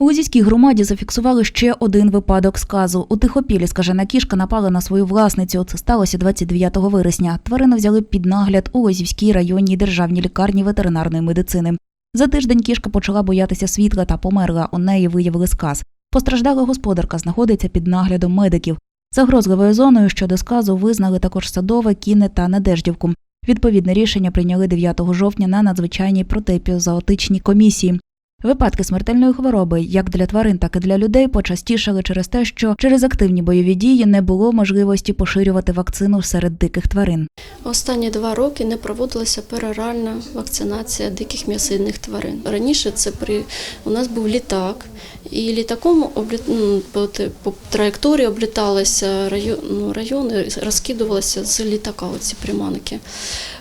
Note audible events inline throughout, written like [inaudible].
У Лозівській громаді зафіксували ще один випадок сказу. У Тихопілі скажена кішка напала на свою власницю. Це сталося 29 вересня. Тварину взяли під нагляд у Лозівській районній державній лікарні ветеринарної медицини. За тиждень кішка почала боятися світла та померла. У неї виявили сказ. Постраждала господарка знаходиться під наглядом медиків. Загрозливою зоною щодо сказу визнали також садове, кінне та Надеждівку. Відповідне рішення прийняли 9 жовтня на надзвичайній протипізоотичній комісії. Випадки смертельної хвороби, як для тварин, так і для людей, почастішали через те, що через активні бойові дії не було можливості поширювати вакцину серед диких тварин. Останні два роки не проводилася пероральна вакцинація диких м'ясидних тварин. Раніше це при у нас був літак, і літаком обліт... ну, по, траєкторії обліталися ну, райони, розкидувалися з літака оці приманки.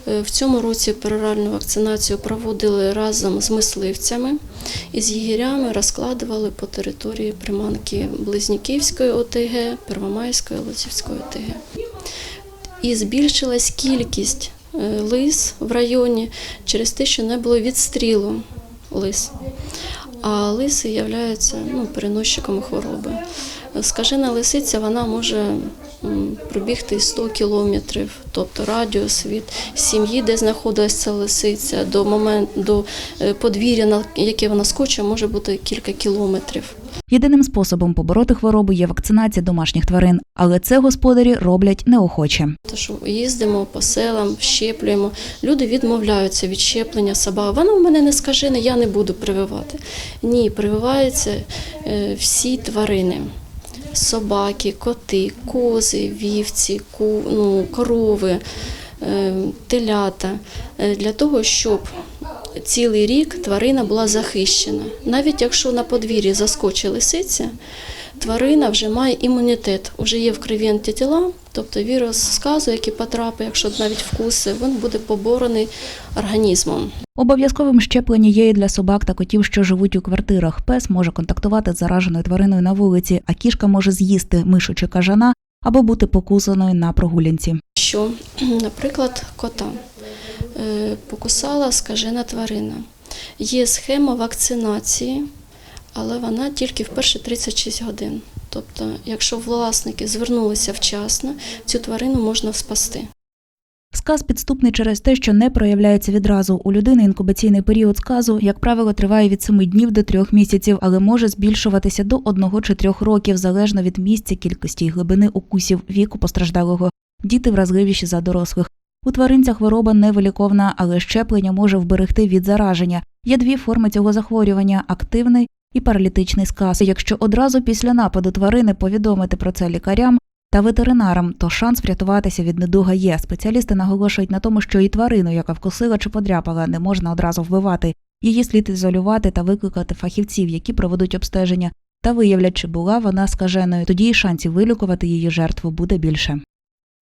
Е, В цьому році пероральну вакцинацію проводили разом з мисливцями і з єгерями розкладували по території приманки Близніківської ОТГ, Первомайської, Лоцівської ОТГ і збільшилась кількість е, лис в районі через те, що не було відстрілу лис. А лиси являються ну, переносчиком хвороби. Скажена лисиця вона може пробігти 100 кілометрів, тобто радіус від сім'ї, де знаходиться лисиця, до моменту до е, подвір'я, на яке вона скоче, може бути кілька кілометрів. Єдиним способом побороти хворобу є вакцинація домашніх тварин, але це господарі роблять неохоче. То що їздимо по селам, щеплюємо. Люди відмовляються від щеплення собак. Воно в мене не скажене, я не буду прививати. Ні, прививаються е, всі тварини. Собаки, коти, кози, вівці, ку, ну, корови, е, телята. Е, Для того, щоб цілий рік тварина була захищена. Навіть якщо на подвір'ї заскочить лисиця, тварина вже має імунітет, вже є в крові антитіла, тобто вірус сказу, який потрапить, якщо навіть вкуси, він буде поборений організмом. Обов'язковим щеплення є і для собак та котів, що живуть у квартирах. Пес може контактувати з зараженою твариною на вулиці, а кішка може з'їсти мишу чи кажана або бути покусаною на прогулянці. Що, [clears throat] наприклад, кота покусала скажена тварина. Є схема вакцинації, але вона тільки в перші 36 годин. Тобто, якщо власники звернулися вчасно, цю тварину можна спасти. Сказ підступний через те, що не проявляється відразу. У людини інкубаційний період сказу, як правило, триває від 7 днів до 3 місяців, але може збільшуватися до 1 чи 3 років залежно від місця, кількості і глибини укусів, віку постраждалого. Діти вразливіші за дорослих. У тваринця хвороба невиліковна, але щеплення може вберегти від зараження. Є дві форми цього захворювання активний і паралітичний сказ. Якщо одразу після нападу тварини повідомити про це лікарям та ветеринарам, то шанс врятуватися від недуга є. Спеціалісти наголошують на тому, що і тварину, яка вкусила чи подряпала, не можна одразу вбивати. Її слід ізолювати та викликати фахівців, які проведуть обстеження та виявлять, чи була вона скаженою. Тоді і шансів вилікувати її жертву буде більше.